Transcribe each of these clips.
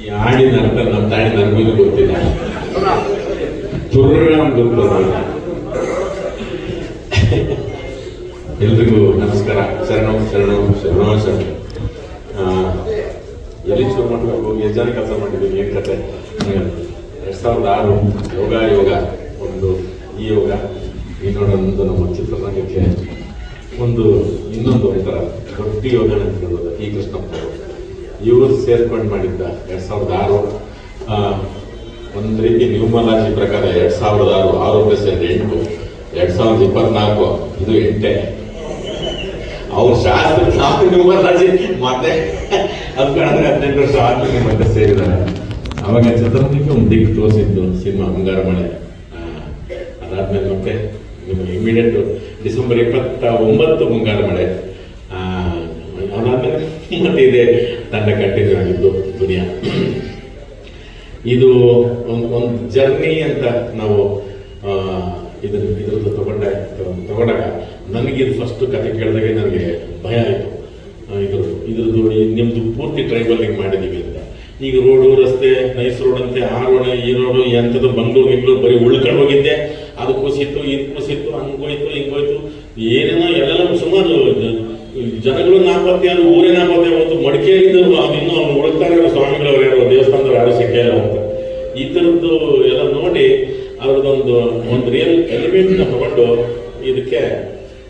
ಈ ಆಡಿನ ಅರ್ಥ ನಮ್ಮ ತಾಯಿ ನನಗೂ ಗೊತ್ತಿಲ್ಲ. ತುರ್ರ ಅಂತ ಗೊತ್ತದ ಎಲ್ರಿಗೂ ನಮಸ್ಕಾರ. ಶರಣ ಶರಣ ಶರಣೋ ಶರಣ ಎಲ್ಲಿ ಶುರು ಮಾಡಬೇಕು? ಎಷ್ಟು ಜನ ಕೆಲಸ ಮಾಡಿದ್ದೀನಿ ಏನ್ ಕತೆ? ಎರಡ್ ಸಾವಿರದ ಆರು ಯೋಗ ಯೋಗ. ಒಂದು ಈ ಯೋಗ. ಈ ನೋಡೋದು ನಮ್ಮ ಚಿತ್ರರಂಗಕ್ಕೆ ಒಂದು ಇನ್ನೊಂದು ಒಂಥರ ದೊಡ್ಡ ಯೋಗ ಅಂತ ಹೇಳೋದು ಈ ಕೃಷ್ಣಪ್ಪ. ಇವರು ಸೇರ್ಕೊಂಡು ಮಾಡಿದ್ದ ಎರಡ್ ಸಾವಿರದ ಆರು ಒಂದು ರೀತಿ ನ್ಯೂಮಾಲಜಿ ಪ್ರಕಾರ ಎರಡ್ ಸಾವಿರದ ಆರು ಆರು ಪ್ಲಸ್ ಎರಡು ಎಂಟು, ಎರಡ್ ಸಾವಿರದ ಇಪ್ಪತ್ನಾಲ್ಕು, ಇದು ಎಂಟೆ. ಅವ್ರ ಶಾಸ್ತ್ರ ನಾವು ನ್ಯೂಮಾಲಜಿ ಮತ್ತೆ ಅದು ಹದಿನೆಂಟು ವರ್ಷ ಆದ್ಮೇಲೆ ಮತ್ತೆ ಸೇರಿದ್ದಾರೆ. ಅವಾಗ ಚಿತ್ರರಂಗಕ್ಕೆ ಒಂದು ದಿಕ್ಕು ತೋರಿಸಿದ್ದು ಸಿನಿಮಾ ಬಂಗಾರ ಮಳೆ. ಅದಾದ್ಮೇಲೆ ಮತ್ತೆ ನಿಮಗೆ ಇಮಿಡಿಯೇಟ್ ಡಿಸೆಂಬರ್ ಇಪ್ಪತ್ತ ಒಂಬತ್ತು ಮುಂಗಾರು ಮಳೆ. ಅದಾದ್ಮೇಲೆ ಮತ್ತೆ ಇದೆ ತಂಡ ಕಂಟಿನ್ಯೂ ಆಗಿದ್ದು ದುನಿಯಾ. ಇದು ಒಂದು ಜರ್ನಿ ಅಂತ ನಾವು ಇದನ್ನು ಇದ್ರ ಇದ್ರದ್ದು ತಗೊಂಡ, ತಗೊಂಡಾಗ ನನಗೆ ಇದು ಫಸ್ಟ್ ಕತೆ ಕೇಳಿದಾಗ ನನಗೆ ಭಯ ಆಯಿತು. ಇದು, ಇದ್ರದ್ದು ನಿಮ್ಮದು ಪೂರ್ತಿ ಟ್ರೈಬಲಿಂಗ್ ಮಾಡಿದ್ದೀವಿ ಅಂತ. ಈಗ ರೋಡು ರಸ್ತೆ ನೈಸ್ ರೋಡ್ ಅಂತೆ ಆ ರೋಡ್ ಈ ರೋಡು ಎಂಥದ್ದು ಬಂಗ್ಳೂರು ಬೆಂಗ್ಳೂರು ಬರೀ ಉಳ್ಕೊಂಡು ಹೋಗಿದ್ದೆ. ಅದು ಕುಸಿತ್ತು, ಇದು ಕುಸಿತ್ತು ಹಂಗೋಯ್ತು ಹಿಂಗೋಯ್ತು ಏನೇನೋ ಎಲ್ಲೆಲ್ಲ ಸುಮಾರು, ಜನಗಳು ನಾಪತ್ತೆ ಅದು ಊರೇ ನಾಪತ್ತೆ ಹೋಯ್ತು ಮಡಿಕೇರಿಯಿಂದ ಅದು ಇನ್ನೂ ಅವ್ನು ಹುಡುಕ್ತಾರೆ ಇರೋ ಸ್ವಾಮಿಗಳವ್ರು ಯಾರು ದೇವಸ್ಥಾನದವ್ರು ಯಾರು ಸಿಕ್ಕಿಲ್ಲ ಅಂತ. ಈ ಥರದ್ದು ಎಲ್ಲ ನೋಡಿ ಅವ್ರದ್ದೊಂದು ಒಂದು ರಿಯಲ್ ಎಲಿಮೆಂಟ್ನ ತಗೊಂಡು ಇದಕ್ಕೆ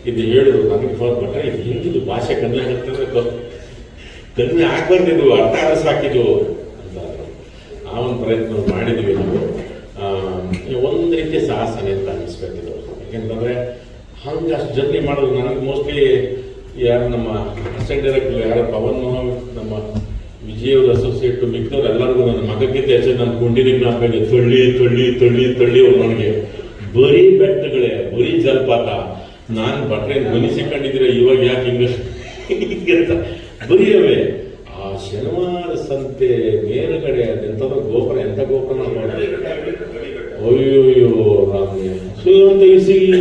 ಇದು ಹೇಳಿದ್ರು. ನನಗೆ ಫೋನ್ ಕೊಟ್ಟರೆ ಇದು ಹಿಂದಿದ್ದು ಭಾಷೆ ಕಡಿಮೆ ಆಗುತ್ತೆ ಕಡಿಮೆ ಆಗ್ಬಾರ್ದು ಇದು ಅರ್ಥ ಸಾಕಿದು ಅಂತ ಆ ಒಂದು ಪ್ರಯತ್ನ ಮಾಡಿದ್ವಿ ನಾವು. ಒಂದು ರೀತಿಯ ಸಾಹಸನೆ ಅಂತ ಅನ್ನಿಸ್ಬೇಕಿದ್ರು ಯಾಕೆಂತಂದ್ರೆ ಹಂಗೆ ಅಷ್ಟು ಜರ್ನಿ ಮಾಡೋದು ನನಗೆ ಮೋಸ್ಟ್ಲಿ ಯಾರು ನಮ್ಮ ಅಸಿಸ್ಟೆಂಟ್ ಡೈರೆಕ್ಟರ್ ಯಾರು? ಪವನ್ ನಮ್ಮ ವಿಜಯ್ ಅವ್ರ ಅಸೋಸಿಯೇಟ್ ಮಿಕ್ದವ್ರು ಎಲ್ಲರಿಗೂ ನನ್ನ ಮಗಕ್ಕಿಂತ ಹೆಚ್ಚು ನನ್ನ ಗುಂಡಿನಿಗೆ ನಾಲ್ಕು ತಳ್ಳಿ ತಳ್ಳಿ ತಳ್ಳಿ ತಳ್ಳಿ ಅವ್ರು ನನಗೆ. ಬರೀ ಬೆಟ್ಟಗಳೇ, ಬರೀ ಜಲಪಾತ. ನಾನು ಬಟ್ರೆ ಧ್ವನಿ ಇವಾಗ ಯಾಕೆ ಹಿಂಗೆ? ಹಿಂಗೆ ಅಂತ. ಬರೀ ಅವೇ. ಆ ಶನಿವಾರ ಸಂತೆ ಮೇಲುಗಡೆ ಅದೆಂಥದ್ದು ಗೋಪುರ, ಎಂಥ ಗೋಪುರ ಅಯ್ಯೋಯ್ಯೋ, ರಾಮ್ಯ. ಇಸಿ ಈ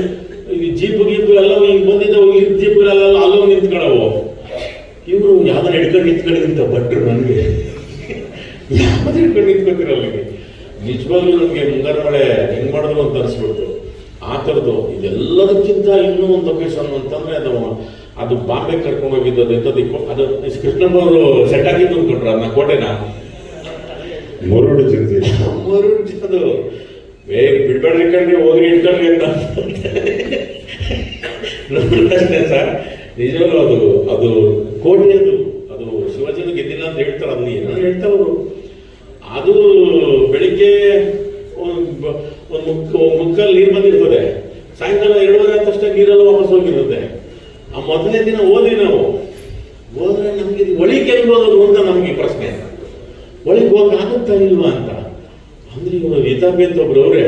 ಜೀಪ್ ಗೀಪ್ ಎಲ್ಲ ಹಿಂಗ್ ಬಂದಿದ್ದಾವೆ ಈ ಜೀಪ್ಗಳೆಲ್ಲ ಅಲ್ಲೋಗಿ ನಿಂತ್ಕೊಳ್ಳವು ಇವರು ಯಾವ್ದಾರ ಹಿಡ್ಕೊಂಡು ನಿಂತ್ಕೊಂಡಿದ್ದಂತ ಭಟ್ರು ನನಗೆ. ಯಾವ್ದು ಹಿಡ್ಕೊಂಡು ನಿಂತ್ಕೊತೀರ ಅಲ್ಲಿಗೆ? ನಿಜವಾಗ್ಲೂ ನಮಗೆ ಮುಂಗಾರು ಮಳೆ ಹೆಂಗ್ ಮಾಡಿದ್ರು ಅಂತ ಅನ್ಸ್ಬಿಡ್ತು. ಆ ಥರದ್ದು ಇದೆಲ್ಲದಕ್ಕಿಂತ ಇನ್ನೂ ಒಂದು ಲೊಕೇಶನ್ ಅಂತಂದ್ರೆ ಅದು ಅದು ಬಾಂಬೆ ಕರ್ಕೊಂಡು ಹೋಗಿದ್ದು ಅದು ಎಂಥದ್ದು ಅದು ಕೃಷ್ಣಮ್ಮವರು ಸೆಟ್ ಆಗಿದ್ದು ಅಂದ್ಕೊಂಡ್ರ ಅದನ್ನ ಕೋಟೆನ? ಮರುಡು ಜಿಲ್ಲೆ ಮರುಡು ಅದು. ಬೇಗ ಬಿಡ್ಬೇಡ್ರಿ ಕಣ್ರಿ ಹೋಗಿ ಇಟ್ಕೊಂಡ್ರಿ ಅಂತ. ಅಷ್ಟೇ ಸರ್ ನಿಜವಾಗ್ಲೂ ಅದು ಅದು ಕೋಟೆಯದು. ಅದು ಅದು ಶಿವಾಜಿನ ಗೆದ್ದಿಲ್ಲ ಅಂತ ಹೇಳ್ತಾರೆ ಅದು ಏನೋ ಹೇಳ್ತಾರೆ ಅವರು ಅದು ಬೆಳಿಗ್ಗೆ ಒಂದು ಮುಕ್ಕಲ್ಲಿ ನೀರು ಬಂದಿರ್ತದೆ. ಸಾಯಂಕಾಲ ಎರಡೂವರೆ ಆದ ತಕ್ಷಣ ನೀರೆಲ್ಲ ವಾಪಸ್ ಹೋಗಿರುತ್ತೆ. ಆ ಮೊದಲನೇ ದಿನ ಹೋದ್ವಿ ನಾವು. ಹೋದ್ರೆ ನಮ್ಗೆ ಒಳಿಗೆ ಎಲ್ಲಿ ಹೋಗೋದು ಅಂತ ನಮಗೆ ಪ್ರಶ್ನೆ. ಒಳಗೆ ಹೋಗಕ್ಕಾಗುತ್ತಾ ಇಲ್ವಾ ಅಂತ. ಅಂದ್ರೆ ಇವರು ಹಿತಾಪಿ ಅಂತ ಒಬ್ರು ಅವ್ರೆ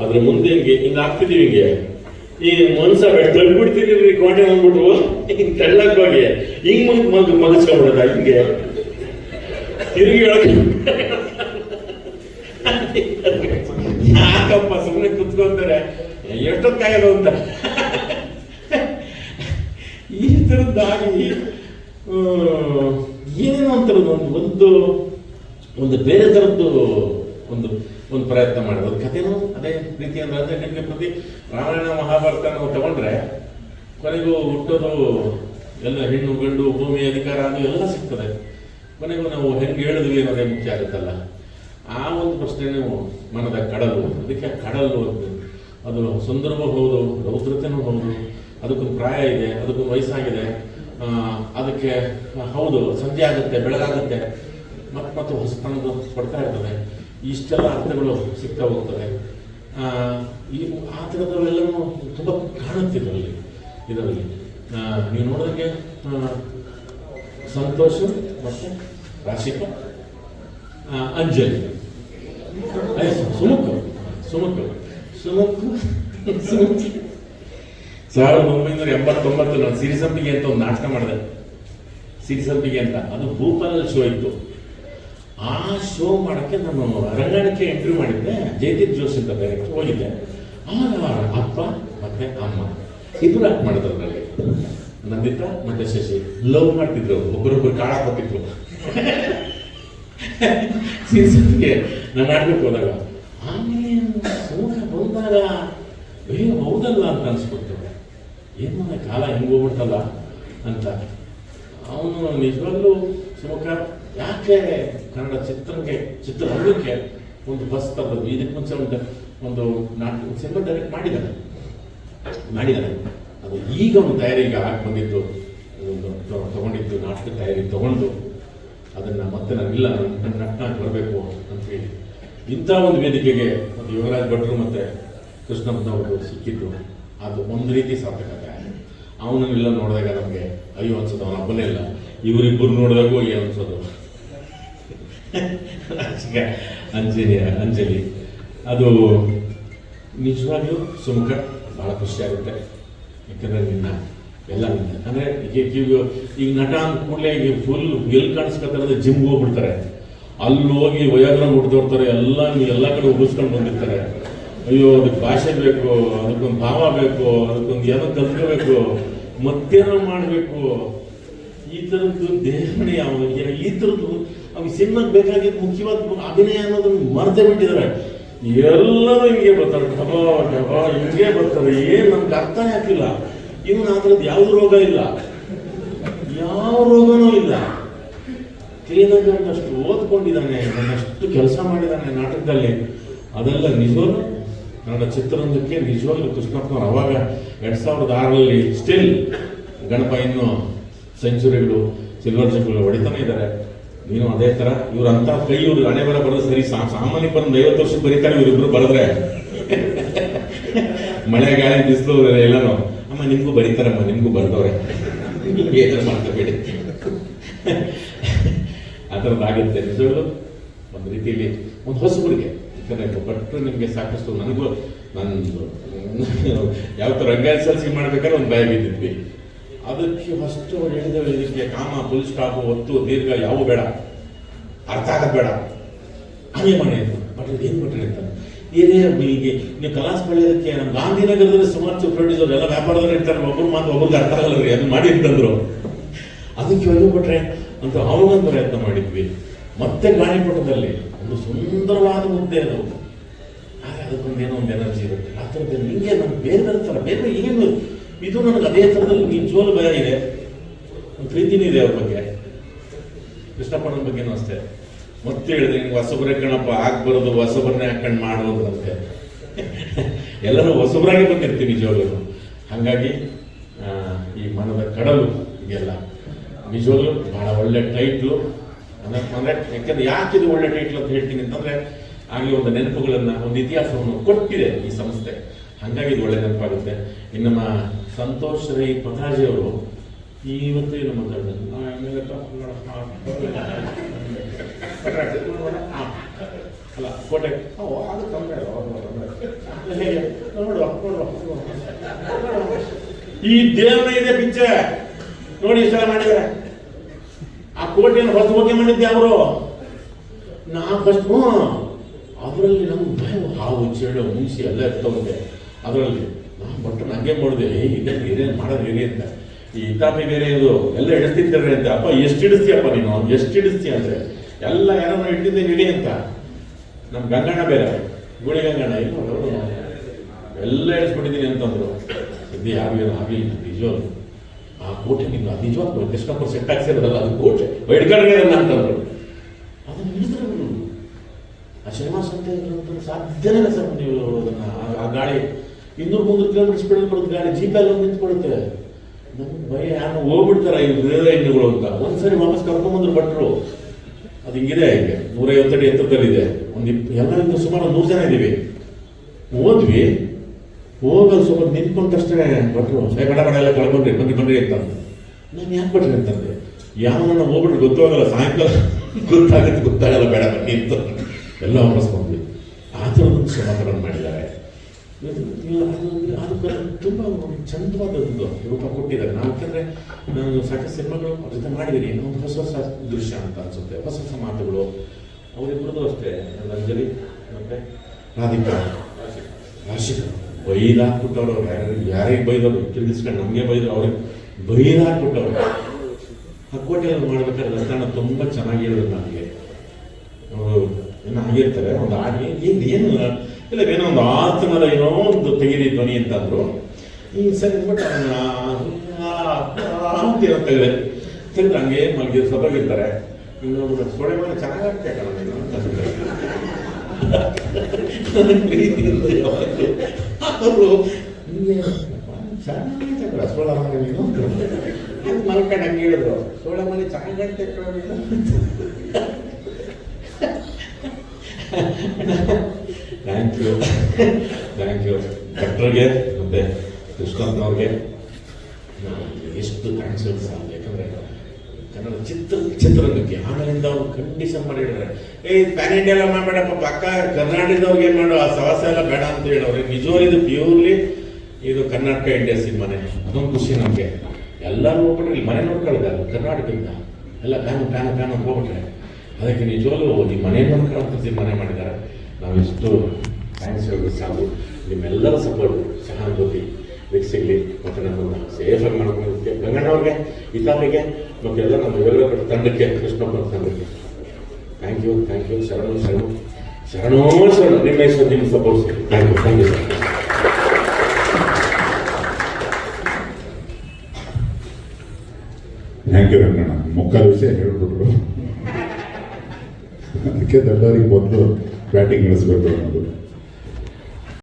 ಅದ್ರ ಮುಂದೆ ಹಿಂಗೆ ಹಿಂಗೆ ಆಗ್ತಿದೀವಿ ಹಿಂಗೆ. ಈ ಮನ್ಸ ತಳ್ಬಿಡ್ತೀವಿ ರೀ ಕೋಟೆ ಅಂದ್ಬಿಟ್ಟು ಹಿಂಗ್ ತಳ್ಳಕ್ಕೋಗಿ ಹಿಂಗ್ ಮಗ್ ಮಗ್ ಮಗಸ್ಕೊಂಡ್ಬಿಡದ ಹಿಂಗೆ? ತಿರುಗಿ ಯಾಕಪ್ಪ ಸುಮ್ಮನೆ ಕುತ್ಕೊಂತಾರೆ? ಎಷ್ಟೊತ್ತಾಗಲ್ಲ ಅಂತ? ಈ ಥರದ್ದಾಗಿ ಏನೇನೋ ಒಂಥರದ್ದು, ಒಂದು ಒಂದು ಒಂದು ಬೇರೆ ಥರದ್ದು ಒಂದು ಒಂದು ಪ್ರಯತ್ನ ಮಾಡೋದು. ಅದು ಕಥೆನೂ ಅದೇ ರೀತಿ ಅಂದ್ರೆ ಅದೇ ನಿಮಗೆ ಪ್ರತಿ ರಾಮಾಯಣ ಮಹಾಭಾರತ ನಾವು ತಗೊಂಡ್ರೆ ಕೊನೆಗೂ ಹುಟ್ಟೋದು ಎಲ್ಲ ಹೆಣ್ಣು, ಗಂಡು, ಭೂಮಿ, ಅಧಿಕಾರ ಅದು ಎಲ್ಲ ಸಿಗ್ತದೆ. ಕೊನೆಗೂ ನಾವು ಹೆಂಗೆ ಹೇಳಿದ್ವಿ ಅನ್ನೋದೇ ಮುಖ್ಯ ಆಗುತ್ತಲ್ಲ. ಆ ಒಂದು ಪ್ರಶ್ನೆ ನೀವು ಮನದ ಕಡಲು. ಅದಕ್ಕೆ ಕಡಲು ಅಂತ. ಅದು ಸುಂದರವೂ ಹೌದು, ರೌದ್ರತೆನೂ ಹೌದು, ಅದಕ್ಕೊಂದು ಪ್ರಾಯ ಇದೆ, ಅದಕ್ಕೊಂದು ವಯಸ್ಸಾಗಿದೆ. ಅದಕ್ಕೆ, ಹೌದು, ಸಂಜೆ ಆಗುತ್ತೆ, ಬೆಳಗಾಗುತ್ತೆ. ಮತ್ತೆ ಮತ್ತೆ ಹೊಸತನದ ಕೊಡ್ತಾ ಇರ್ತದೆ. ಇಷ್ಟೆಲ್ಲ ಅರ್ಥಗಳು ಸಿಗ್ತಾ ಹೋಗ್ತವೆ. ಆ, ಈ ಆ ಥರದವೆಲ್ಲವೂ ತುಂಬ ಕಾಣುತ್ತಿದ್ರಲ್ಲಿ ಇದರಲ್ಲಿ. ನೀವು ನೋಡೋದಕ್ಕೆ ಸಂತೋಷ ಮತ್ತು ರಾಶಿಕ ಅಂಜಲಿ. ಸುಮುಖ ಸುಮುಖ ಸುಮುಖ. ಸುಮುಖ. ಸಾವಿರದ ಒಂಬೈನೂರ ಎಂಬತ್ತೊಂಬತ್ತು ನಾನು ಸಿರಿಸಂಪಿಗೆ ಅಂತ ಒಂದು ನಾಟಕ ಮಾಡಿದೆ. ಸಿರಿಸಂಪಿಗೆ ಅಂತ. ಅದು ಭೂಪಾಲಲ್ಲಿ ಶೋ ಇತ್ತು. ಆ ಶೋ ಮಾಡಕ್ಕೆ ನಾನು ರಂಗಾಯಣಕ್ಕೆ ಎಂಟ್ರಿ ಮಾಡಿದ್ದೆ. ಜಯದೀಪ್ ಜೋಶಿ ಅಂತ ಡೈರೆಕ್ಟರ್ ಹೋಗಿದ್ದೆ. ಆಗ ಅಪ್ಪ ಮತ್ತೆ ಅಮ್ಮ. ಇಬ್ಬರು ಆಕ್ಟ್ ಮಾಡಿದ್ರು ಅದರಲ್ಲಿ ನಂದಿತ ಮತ್ತೆ ಶಶಿ. ಲವ್ ಮಾಡ್ತಿದ್ರು. ಒಬ್ಬರೊಬ್ಬರು ಕಾಳ ಕೊಟ್ಟಿದ್ರು. ಸೀಸನ್ಗೆ ನಾನು ಆಡ್ಬೇಕು ಹೋದಾಗ, ಆಮೇಲೆ ಸುಮುಖ ಬಂದಾಗ ಏನು ಹೌದಲ್ಲ ಅಂತ ಅನ್ಸ್ಬಿಡ್ತು. ಏನು ಕಾಲ ಹೆಂಗೆ ಹೋಗ್ಬಿಡ್ತಲ್ಲ ಅಂತ. ಅವನು ನಿಜವಾಗ್ಲೂ ಸುಮುಖ ಯಾಕೆ? ಕನ್ನಡ ಚಿತ್ರಕ್ಕೆ ಚಿತ್ರರಂಗಕ್ಕೆ ಒಂದು ಬಸ್ ತರದು ಇದಕ್ಕೆ ಮುಂಚೆ ಒಂದು ಒಂದು ನಾಟಕ ಸಿನಿಮಾ ಡೈರೆಕ್ಟ್ ಮಾಡಿದ್ದಾರೆ. ಮಾಡಿದ್ದಾರೆ. ಅದು ಈಗ ಒಂದು ತಯಾರಿಗೆ ಹಾಕಿ ಒಂದು ತಗೊಂಡಿದ್ದು, ನಾಟಕ ತಯಾರಿ ತಗೊಂಡು ಅದನ್ನ ಮತ್ತೆ ನಾವಿಲ್ಲ ನನ್ನ ಬರಬೇಕು ಅಂತ ಹೇಳಿ. ಇಂಥ ಒಂದು ವೇದಿಕೆಗೆ ಒಂದು ಯುವರಾಜ್ ಭಟ್ರು ಮತ್ತೆ ಕೃಷ್ಣಪ್ಪನವರು ಸಿಕ್ಕಿದ್ದು, ಅದು ಒಂದು ರೀತಿ ಸಾರ್ಥಕತೆ. ಅವನನ್ನೆಲ್ಲ ನೋಡಿದಾಗ ನಮಗೆ, ಅಯ್ಯೋ ಅನ್ಸೋದು ಅವನ ಹಬ್ಬನೇ ಇಲ್ಲ. ಇವರಿಬ್ಬರು ನೋಡಿದಾಗೂ ಅಯ್ಯೋ ಅನ್ಸೋದು. ಅಂಜಲಿ ಅಂಜಲಿ. ಅದು ನಿಜವಾಗ್ಲೂ ಸುಮುಖ, ಬಹಳ ಖುಷಿಯಾಗುತ್ತೆ ಯಾಕಂದ್ರೆ ನಿನ್ನ ಎಲ್ಲ ನಿನ್ನ, ಅಂದರೆ ಈಗ ಈಗ ನಟ ಅಂದ ಕೂಡಲೇ ಈಗ ಫುಲ್ ಎಲ್ಲಿ ಕಾಣಿಸ್ಕೊತಾರೆ ಜಿಮ್ಗೆ ಹೋಗ್ಬಿಡ್ತಾರೆ. ಅಲ್ಲಿ ಹೋಗಿ ವಯೋಗ್ರ ಮುಡ್ದೋಡ್ತಾರೆ ಎಲ್ಲ ಎಲ್ಲ ಕಡೆ ಉಗಿಸ್ಕೊಂಡು ಬಂದಿರ್ತಾರೆ. ಅಯ್ಯೋ, ಅದಕ್ಕೆ ಭಾಷೆ ಬೇಕು, ಅದಕ್ಕೊಂದು ಭಾವ ಬೇಕು, ಅದಕ್ಕೊಂದು ಏನೋ ಕಲ್ತ್ಕೋಬೇಕು ಮತ್ತೇನೋ ಮಾಡಬೇಕು. ಈ ಥರದ್ದು ದೇಹಣೆ ಯಾವ ಈ ಥರದ್ದು ಅವ್ನಿಗೆ ಸಿನಿಮಾಗೆ ಬೇಕಾಗಿದ್ದು ಮುಖ್ಯವಾದ ಅಭಿನಯ ಅನ್ನೋದನ್ನು ಮರೆತೇ ಬಿಟ್ಟಿದ್ದಾರೆ. ಎಲ್ಲರೂ ಹಿಂಗೆ ಬರ್ತಾರೆ. ಡಬಾ ಡಬಾ ಹಿಂಗೆ ಬರ್ತಾರೆ. ಏನು ನಮ್ಗೆ ಅರ್ಥನೇ ಹಾಕಿಲ್ಲ ಇವನು ಆ ಥರದ್ದು ಯಾವ್ದು ರೋಗ ಇಲ್ಲ. ಯಾವ ರೋಗನೂ ಇಲ್ಲ. ಕ್ಲೀನಾಗಿ ಅಷ್ಟು ಓದ್ಕೊಂಡಿದ್ದಾನೆ, ನನ್ನಷ್ಟು ಕೆಲಸ ಮಾಡಿದ್ದಾನೆ ನಾಟಕದಲ್ಲಿ. ಅದೆಲ್ಲ ನಿಜವಾಗ್ಲೂ? ನನ್ನ ಚಿತ್ರರಂಗಕ್ಕೆ ನಿಜವಾಗ್ಲೂ ಕೃಷ್ಣಪ್ಪನವ್ರು ಅವಾಗ ಎರಡ್ ಸಾವಿರದ ಆರರಲ್ಲಿ ಸ್ಟಿಲ್ ಗಣಪ ಇನ್ನು ಸೆಂಚುರಿಗಳು ಸಿಲ್ವರ್ ಜಗ್ಗಳು ಹೊಡಿತಾನೆ ಇದ್ದಾರೆ. ನೀನು ಅದೇ ತರ ಇವ್ರಂತ ಕೈ ಇವ್ರು ಹಣೆ ಬರ ಬರೋದು ಸರಿ. ಸಾಮಾನ್ಯ ಒಂದು ಐವತ್ತು ವರ್ಷಕ್ಕೆ ಬರೀತಾರೆ ಇವರಿಬ್ರು ಬರೆದ್ರೆ ಮಳೆ, ಗಾಳಿ, ಬಿಸಿಲು ಎಲ್ಲಾನು. ಅಮ್ಮ, ನಿಮ್ಗೂ ಬರೀತಾರಮ್ಮ, ನಿಮ್ಗೂ ಬರ್ದವ್ರೆ. ಏನಾರು ಮಾಡ್ಕೋಬೇಡಿ. ಆ ಥರದ್ದಾಗುತ್ತೆ ನಿಜಗಳು ಒಂದು ರೀತಿಯಲ್ಲಿ ಒಂದು ಹೊಸಬರಿಗೆ ಯಾಕಂದ್ರೆ ಭಟ್ರು ನಿಮಗೆ ಸಾಕಷ್ಟು ನನಗೂ ನಾನು ಯಾವ ಥರ ಸಲ್ಸಿ ಮಾಡ್ಬೇಕಾದ್ರೆ ಒಂದು ಭಯ ಬಿದ್ದಿದ್ವಿ ಅದಕ್ಕೆ ಫಸ್ಟ್ ಹೇಳಿದ ಇದಕ್ಕೆ ಕಾಮ ಫುಲ್ ಸ್ಟಾಪ್ ಒತ್ತು, ದೀರ್ಘ ಯಾವ ಬೇಡ. ಅರ್ಥ ಆಗದ್ ಬೇಡ. ಹಾಗೆ ಮಾಡಿ ಅಂತ. ಏನು ಬಿಟ್ರಿ ಅಂತ. ಏನೇ ಹೀಗೆ. ನೀವು ಕಲಾಸ್ ಬೆಳೆಯೋದಕ್ಕೆ ನಮ್ಮ ಗಾಂಧಿನಗರದಲ್ಲಿ ಸುಮಾರು ಪ್ರೊಡ್ಯೂಸರ್ ಎಲ್ಲ ವ್ಯಾಪಾರದಲ್ಲಿ ಇರ್ತಾರೆ. ಒಬ್ಬರು ಮಾತು ಒಬ್ಬರಿಗೆ ಅರ್ಥ ಆಗಲ್ಲ ರೀ ಅದು ಮಾಡಿ ಅಂತಂದ್ರು. ಅದಕ್ಕೆ ಒಯ್ದು ಬಿಟ್ರೆ ಅಂತ ಅವಾಗೊಂದು ಪ್ರಯತ್ನ ಮಾಡಿದ್ವಿ. ಮತ್ತೆ ಗಾಳಿಪಟದಲ್ಲಿ ಒಂದು ಸುಂದರವಾದ ಮುದ್ದೆ ಅದು. ಆದ್ರೆ ಅದಕ್ಕೊಂದು ಏನೋ ಒಂದು ಎನರ್ಜಿ ಇರುತ್ತೆ. ಆ ಥರದ್ದು ಹಿಂಗೆ ನಮ್ಗೆ ಬೇರೆ ಬೇರೆ ಥರ ಬೇರೆ ಏನು ಇದು ನನಗೆ ಅದೇ ಥರದಲ್ಲಿ ನಿಜವಾಗ್ಲೂ ಭಯ ಇದೆ. ಒಂದು ಪ್ರೀತಿನೂ ಇದೆ ಅವ್ರ ಬಗ್ಗೆ. ಕೃಷ್ಣಪ್ಪನ ಬಗ್ಗೆನೂ ಅಷ್ಟೇ. ಮತ್ತೆ ಹೇಳಿದೆ ನಿಮ್ಗೆ ಹೊಸಬ್ರೆ ಕಣಪ್ಪ, ಆಗ್ಬಾರದು, ಹೊಸಬ್ರನ್ನೇ ಹಾಕೊಂಡು ಮಾಡೋದು ಅಂತೆ ಎಲ್ಲರೂ ಹೊಸಬ್ರಾಗೆ ಬಂದಿರ್ತೀವಿ ನಿಜವಾಗ್ಲೂ ಹಾಗಾಗಿ ಈ ಮನದ ಕಡಲು ಇದೆಲ್ಲ. ನಿಜವಾಗ್ಲೂ ಬಹಳ ಒಳ್ಳೆ ಟೈಟ್ಲು ಅಂದ್ರೆ ಯಾಕಂದ್ರೆ ಯಾಕೆ ಇದು ಒಳ್ಳೆ ಟೈಟ್ಲು ಅಂತ ಹೇಳ್ತೀನಿ ಅಂತಂದ್ರೆ, ಆಗಲಿ ಒಂದು ನೆನಪುಗಳನ್ನ, ಒಂದು ಇತಿಹಾಸವನ್ನು ಕೊಟ್ಟಿದೆ ಈ ಸಂಸ್ಥೆ. ಹಾಗಾಗಿ ಇದು ಒಳ್ಳೆ ನೆನಪಾಗುತ್ತೆ. ಇನ್ನು ನಮ್ಮ ಸಂತೋಷ್ ರೈ ಪತಾಜಿ ಅವರು ಇವತ್ತು ನೋಡ, ಅಲ್ಲ ಕೋಟೆ. ಈ ದೇವನ ಇದೆ ಪಿಚ್ಚೆ ನೋಡಿ ಇಷ್ಟೆಲ್ಲ ಮಾಡಿದ್ರೆ ಆ ಕೋಟೆಯನ್ನು ಹೊಸ ಹೋಗಿ ಮಾಡಿದ್ದೆ ಅವರು. ನಾ ಫಸ್ಟ್ ಅದರಲ್ಲಿ ನಮ್ಗೆ ಹಾವು ಚೇಳು ಮುಂಚೆ ಎಲ್ಲ ಇರ್ತವಂತೆ. ಅದರಲ್ಲಿ ನಾನು ಬಟ್ ನಂಗೆ ಮಾಡಿದೆ? ಏ ಇದೆ ಏನೇನು ಮಾಡೋದು ಹೇಗೆ ಅಂತ? ಈ ಇತಾಪಿ ಬೇರೆ ಇದು, ಎಲ್ಲ ಹಿಡಿಸ್ತಿದ್ದಾರೆ ಅಂತ ಅಪ್ಪ, ಎಷ್ಟು ಹಿಡಿಸ್ತೀಯಪ್ಪ ನೀನು? ಎಷ್ಟು ಹಿಡಿಸ್ತೀಯ ಅಂದರೆ? ಎಲ್ಲ ಏನೋ ಇಟ್ಟಿದ್ದೆ ಹಿಡಿ ಅಂತ ನಮ್ಮ ಗಂಗಣ್ಣ ಬೇರೆ ಗುಳಿ ಗಂಗಣ್ಣ ಇಲ್ಲ ಎಲ್ಲ ಹಿಡಿಸ್ಬಿಟ್ಟಿದ್ದೀನಿ ಅಂತಂದ್ರು ಸುದ್ದಿ ಯಾರು ಏನು ಆಗಿಲ್ಲ ನಿಜವಾಗ್ಲು. ಆ ಕೋಟೆ ನೀವು ಅದು ನಿಜವಾಗ್ಲು ಕೃಷ್ಣಪ್ಪ ಸೆಟ್ ಹಾಕ್ಸಿರೋದಲ್ಲ ಅದು ಕೋಟೆ? ಅದನ್ನ ಅಂತಂದ್ರು ಅದನ್ನ ಹಿಡಿದ್ರೆ ಆ ಶ್ರೀನಿವಾಸ ಅಂತ ಸಾಧ್ಯನೇ ಸರ್, ನೀವು ಅದನ್ನು ಆ ಗಾಳಿ ಇನ್ನೂರು ಮುನ್ನೂರು ಕಿಲೋಮೀಟರ್ ಸ್ಪೀಡಲ್ಲಿ ಬರುತ್ತೆ ಗಾಡಿ ಜೀಪಲ್ಲಿ ಹೋಗಿ ನಿಂತ್ಕೊಡುತ್ತೆ ನಮ್ಗೆ ಭಯ, ಯಾರು ಹೋಗ್ಬಿಡ್ತಾರೆ ಈ ರೇಲ್ವೆ ಇಂಜಿನ್ಗಳು ಅಂತ. ಒಂದ್ಸರಿ ವಾಪಸ್ ಕರ್ಕೊಂಬಂದ್ರು ಬಟ್ರು ಅದು ಹಿಂಗಿದೆ ಈಗ ನೂರೈವತ್ತಡಿ ಎತ್ತರದಲ್ಲಿದೆ. ಒಂದು ಇಪ್, ಎಲ್ಲರಿಂದ ಸುಮಾರು ನೂರು ಜನ ಇದ್ದೀವಿ ಹೋದ್ವಿ. ಹೋಗಲು ಸ್ವಲ್ಪ ನಿಂತ್ಕೊಂಡ ತಕ್ಷಣ ಬಟ್ರು ಏ, ಬೇಡ ಎಲ್ಲ ಕಳ್ಕೊಂಡ್ರಿ ಬನ್ನಿ ಬನ್ನಿ ಅಂತ ನಾನು ಯಾಕೆ ಬಿಟ್ರಿ ಅಂತಂದೆ ಯಾವನ್ನ ಹೋಗ್ಬಿಟ್ರೆ ಗೊತ್ತಾಗಲ್ಲ ಸಾಯಂಕಾಲ ಗೊತ್ತಾಗುತ್ತೆ, ಗೊತ್ತಾಗಲ್ಲ, ಬೇಡ, ಬನ್ನಿ ಅಂತ. ಎಲ್ಲ ವಾಪಸ್ ಬಂದ್ವಿ. ಆ ಒಂದು ಸಮಾಧಾನ ಮಾಡಿದ್ದಾರೆ. ಅದು ತುಂಬ ಚಂದವಾದದ್ದು ರೂಪ ಕೊಟ್ಟಿದ್ದಾರೆ ನಾವು ಯಾಕಂದ್ರೆ ನಾನು ಸಾಕಷ್ಟು ಸಿನಿಮಾಗಳು ಅವ್ರ ಜೊತೆ ಮಾಡಿದ್ದೀನಿ ಒಂದು ಹೊಸ ಹೊಸ ದೃಶ್ಯ ಅಂತ ಅನ್ಸುತ್ತೆ ಹೊಸ ಹೊಸ ಮಾತುಗಳು ಅವರಿಬ್ಬರದು ಅಷ್ಟೇ ರಂಜಲಿ ಮತ್ತೆ ರಾಧಿಕಾ ರಾಶಿಕಾ ಬೈದಾಕ್ಬಿಟ್ಟವ್ರು ಅವ್ರು ಯಾರಿಗೆ ಯಾರಿಗೆ ಬೈದವರು ತಿಳಿಸ್ಕೊಂಡು ನಮಗೆ ಬೈದ್ರು ಅವ್ರಿಗೆ ಬೈದಾಕ್ಬಿಟ್ಟವ್ರು ಆ ಕೋಟೆಯಲ್ಲಿ ಮಾಡ್ಬೇಕಾದ್ರೆ ರಚನ ತುಂಬ ಚೆನ್ನಾಗಿ ನನಗೆ ನನಗೆ ಏನೋ ಆಗಿರ್ತಾರೆ ಒಂದು ಹಾಡು ಏನು ಏನು ಇಲ್ಲ ಏನೋ ಒಂದು ಆತ್ಮದ ಏನೋ ಒಂದು ತೆಗೆದಿ ಧ್ವನಿ ಅಂತಂದ್ರು ಈ ಸರಿ ಬಟ್ ಅಂತೀರ ಹಂಗೆ ಮಲಗಿ ಸೊಬಗಿರ್ತಾರೆ. ಸೊಳೆ ಮೇಲೆ ಚೆನ್ನಾಗಾಗ್ತೇ ಯಾವಾಗ್ಲೂ ಅವರು ಚೆನ್ನಾಗೈತೆ ಮನೆ ನೀನು ಮಲ್ಕೊಂಡು ಹಂಗೆ ಹೇಳಿದ್ರು. ಸೋಳ ಮನೆ ನೀನು ಥ್ಯಾಂಕ್ ಯು ಥ್ಯಾಂಕ್ ಯು ಡಾಕ್ಟ್ರಿಗೆ ಮತ್ತು ಎಷ್ಟು ಥ್ಯಾಂಕ್ಸ್ ಹೇಳ್ತಾರೆ ಯಾಕಂದರೆ ಕನ್ನಡ ಚಿತ್ರ, ಚಿತ್ರರಂಗಕ್ಕೆ ಆಮೇಲಿಂದ ಅವ್ರು ಕಂಡೀಷನ್ ಮಾಡಿದ್ದಾರೆ. ಏ ಪ್ಯಾನ್ ಇಂಡಿಯಾ ಎಲ್ಲ ಮಾಡಬೇಡಪ್ಪ, ಪಕ್ಕ ಕರ್ನಾಟಕದವ್ರಿಗೆ ಏನು ಮಾಡು, ಆ ಸವಾಸ ಎಲ್ಲ ಬೇಡ ಅಂತ ಹೇಳೋರು. ನಿಜವಾಗಿ ಇದು ಪ್ಯೂರ್ಲಿ ಇದು ಕರ್ನಾಟಕ ಇಂಡಿಯಾ ಸಿನಿಮಾನೇ. ಅದೊಂದು ಖುಷಿ ನಮಗೆ. ಎಲ್ಲರೂ ಹೋಗ್ಬಿಟ್ರೆ ಮನೆ ನೋಡ್ಕೊಳ್ಳೋದಲ್ಲ ಕರ್ನಾಟಕದಿಂದ. ಎಲ್ಲ ಪ್ಯಾನ್ ಪ್ಯಾನ್ ಪ್ಯಾನ್ ಹೋಗ್ಬಿಟ್ರೆ. ಅದಕ್ಕೆ ನಿಜವಾಗ್ಲೂ ಹೋಗಿ ಮನೆ ನೋಡ್ಕೊಳ್ಳೋಂಥ ಸಿನಿಮಾನೆ ಮಾಡಿದ್ದಾರೆ. ನಾವಿಷ್ಟು ಥ್ಯಾಂಕ್ಸ್ ಹೇಳೋದು ಸಾಕು. ನಿಮ್ಮೆಲ್ಲರ ಸಪೋರ್ಟ್ ಸಹಾನುಭೂತಿ ವೀಕ್ಷಿಸಲಿ ಮತ್ತು ನಮ್ಮನ್ನು ಸೇಫಾಗಿ ಮಾಡ್ಕೊಂಡಿದ್ದೆ ಗಂಗಣ್ಣವ್ರಿಗೆ ಇತಾಮಿಗೆ ಮತ್ತು ಎಲ್ಲ ನಮ್ಮ ಯೋಗ ತಂಡಕ್ಕೆ ಕೃಷ್ಣಪ್ಪ ತಂಡಕ್ಕೆ. ಥ್ಯಾಂಕ್ ಯು ಥ್ಯಾಂಕ್ ಯು ಶರಣು ಶರಣು. ಶರಣೋ, ಶರಣು. ನಿಮ್ಮ ಹೆಸರು, ನಿಮ್ಮ support thank you thank you sir thank you Ranganna ಮುಕ್ಕಾಲು ವಿಷಯ ಹೇಳ್ಬಿಟ್ರು. ಅದಕ್ಕೆ ದೊಡ್ಡವರಿಗೆ ಮೊದಲು ಬ್ಯಾಟಿಂಗ್ ನಡೆಸಬೇಕು ಅನ್ನೋದು